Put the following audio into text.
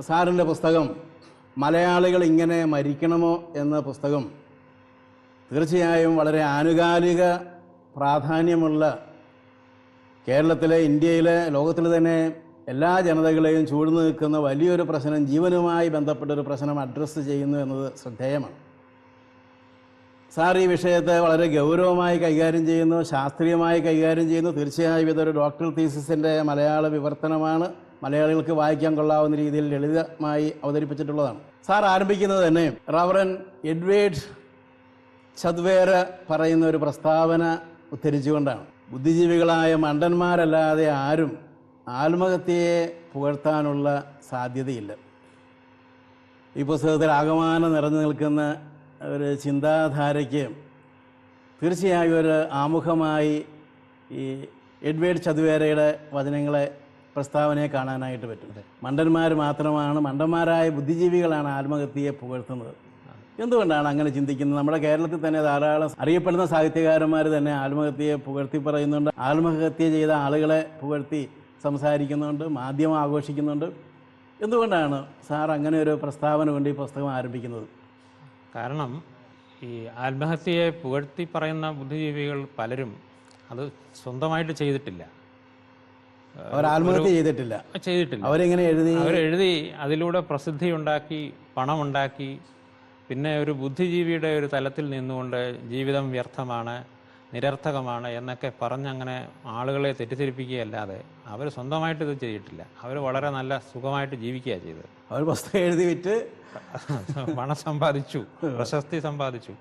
സാറിന്റെ പുസ്തകം മലയാളികൾ ഇങ്ങനെ മരിക്കണമോ എന്ന പുസ്തകം തീർച്ചയായും വളരെ ആനുകാലിക പ്രാധാന്യമുള്ള കേരളത്തിലെ ഇന്ത്യയിലെ ലോകത്തിൽ തന്നെ എല്ലാ ജനതകളെയും ചൂഴ്ന്നു നിൽക്കുന്ന വലിയൊരു പ്രശ്നം ജീവനുമായി ബന്ധപ്പെട്ടൊരു പ്രശ്നം അഡ്രസ്സ് ചെയ്യുന്നു എന്നത് ശ്രദ്ധേയമാണ്. സാർ ഈ വിഷയത്തെ വളരെ ഗൗരവമായി കൈകാര്യം ചെയ്യുന്നു ശാസ്ത്രീയമായി കൈകാര്യം ചെയ്യുന്നു. തീർച്ചയായും ഇതൊരു ഡോക്ടർ തീസിസിന്റെ മലയാള വിവർത്തനമാണ്. മലയാളികൾക്ക് വായിക്കാൻ കൊള്ളാവുന്ന രീതിയിൽ ലളിതമായി അവതരിപ്പിച്ചിട്ടുള്ളതാണ്. സാർ ആരംഭിക്കുന്നത് തന്നെ റവറൻ എഡ്വേർഡ് ചദ്വേര പറയുന്ന ഒരു പ്രസ്താവന ഉദ്ധരിച്ചുകൊണ്ടാണ്. ബുദ്ധിജീവികളായ മണ്ടന്മാരല്ലാതെ ആരും ആത്മഹത്യയെ പുകഴ്ത്താനുള്ള സാധ്യതയില്ല. ഈ പുസ്തകത്തിൽ ആകമാനം നിറഞ്ഞു നിൽക്കുന്ന ഒരു ചിന്താധാരയ്ക്ക് തീർച്ചയായും ഒരു ആമുഖമായി ഈ എഡ്വേർഡ് ചതുവേരയുടെ വചനങ്ങളെ പ്രസ്താവനയെ കാണാനായിട്ട് പറ്റും. മണ്ടന്മാർ മാത്രമാണ് മണ്ടന്മാരായ ബുദ്ധിജീവികളാണ് ആത്മഹത്യയെ പുകഴ്ത്തുന്നത്. എന്തുകൊണ്ടാണ് അങ്ങനെ ചിന്തിക്കുന്നത്? നമ്മുടെ കേരളത്തിൽ തന്നെ ധാരാളം അറിയപ്പെടുന്ന സാഹിത്യകാരന്മാർ തന്നെ ആത്മഹത്യയെ പുകഴ്ത്തി പറയുന്നുണ്ട്. ആത്മഹത്യ ചെയ്ത ആളുകളെ പുകഴ്ത്തി സംസാരിക്കുന്നുണ്ട് മാധ്യമം ആഘോഷിക്കുന്നുണ്ട്. എന്തുകൊണ്ടാണ് സാർ അങ്ങനെ ഒരു പ്രസ്താവന കൊണ്ട് ഈ പുസ്തകം ആരംഭിക്കുന്നത്? കാരണം ഈ ആത്മഹത്യയെ പുകഴ്ത്തി പറയുന്ന ബുദ്ധിജീവികൾ പലരും അത് സ്വന്തമായിട്ട് ചെയ്തിട്ടില്ല. അവർ ആത്മഹത്യ ചെയ്തിട്ടില്ല. ചെയ്തിട്ടില്ല. അവരെങ്ങനെ എഴുതി? അവരെഴുതി അതിലൂടെ പ്രസിദ്ധി ഉണ്ടാക്കി പണമുണ്ടാക്കി പിന്നെ ഒരു ബുദ്ധിജീവിയുടെ ഒരു തലത്തിൽ നിന്നുകൊണ്ട് ജീവിതം വ്യർത്ഥമാണ് നിരർത്ഥകമാണ് എന്നൊക്കെ പറഞ്ഞങ്ങനെ ആളുകളെ തെറ്റിദ്ധരിപ്പിക്കുകയല്ലാതെ അവർ സ്വന്തമായിട്ട് ഇത് ചെയ്തിട്ടില്ല. അവർ വളരെ നല്ല സുഖമായിട്ട് ജീവിക്കുകയാണ് ചെയ്തത്. അവർ പുസ്തകം എഴുതി വിറ്റ് പണം സമ്പാദിച്ചു പ്രശസ്തി സമ്പാദിച്ചു.